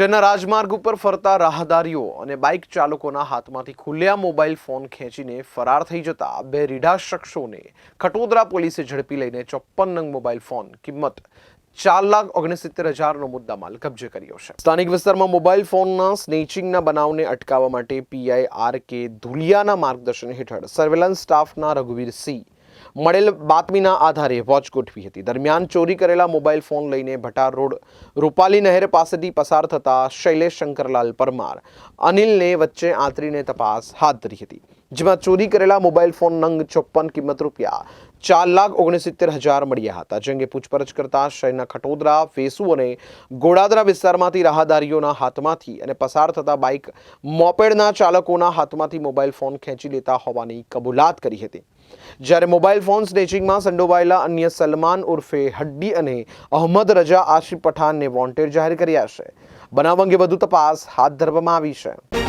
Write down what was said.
શહેરના રાજમાર્ગ ઉપર ફરતા રાહદારીઓ અને બાઇક ચાલકોના હાથમાંથી ખુલ્લા મોબાઈલ ફોન ખેંચીને ફરાર થઈ જતા બે રીઢા શખ્સોને ખટોદરા પોલીસે ઝડપી લઈને ચોપ્પન નંગ મોબાઈલ ફોન કિંમત ચાર લાખ ઓગણસિત્તેર હજારનો મુદ્દામાલ કબજે કર્યો છે. સ્થાનિક વિસ્તારમાં મોબાઈલ ફોનના સ્નેચિંગના બનાવને અટકાવવા માટે પીઆઈ આર કે ધુલિયાના માર્ગદર્શન હેઠળ સર્વેલન્સ સ્ટાફના રઘુવીર સિંહ મળેલ બાતમીના આધારે વોચ ગોઠવી હતી. દરમિયાન ચોરી કરેલા મોબાઈલ ફોન લઈને ભટાર રોડ રૂપાલી નહેર પાસેથી પસાર થતા શૈલેષ શંકરલાલ પરમાર અનિલને વચ્ચે આંતરીને તપાસ હાથ ધરી હતી. જેમાં ચોરી કરેલા મોબાઈલ ફોન નંગ ચોપ્પન કિંમત રૂપિયા ચાર લાખ ઓગણસિત્તેર હજાર મળ્યા હતા. જે અંગે પૂછપરછ કરતા શહેરના ખટોદરા ફેસુ અને ગોડાદરા વિસ્તારમાંથી રાહદારીઓના હાથમાંથી અને પસાર થતા બાઇક મોપેડના ચાલકોના હાથમાંથી મોબાઈલ ફોન ખેંચી લેતા હોવાની કબૂલાત કરી હતી. જ્યારે મોબાઈલ ફોન સ્નેચિંગમાં સંડોવાયેલા અન્ય સલમાન ઉર્ફે હડ્ડી અને અહમદ રજા આશિફ પઠાણને વોન્ટેડ જાહેર કર્યા છે. બનાવ અંગે વધુ તપાસ હાથ ધરવામાં આવી છે.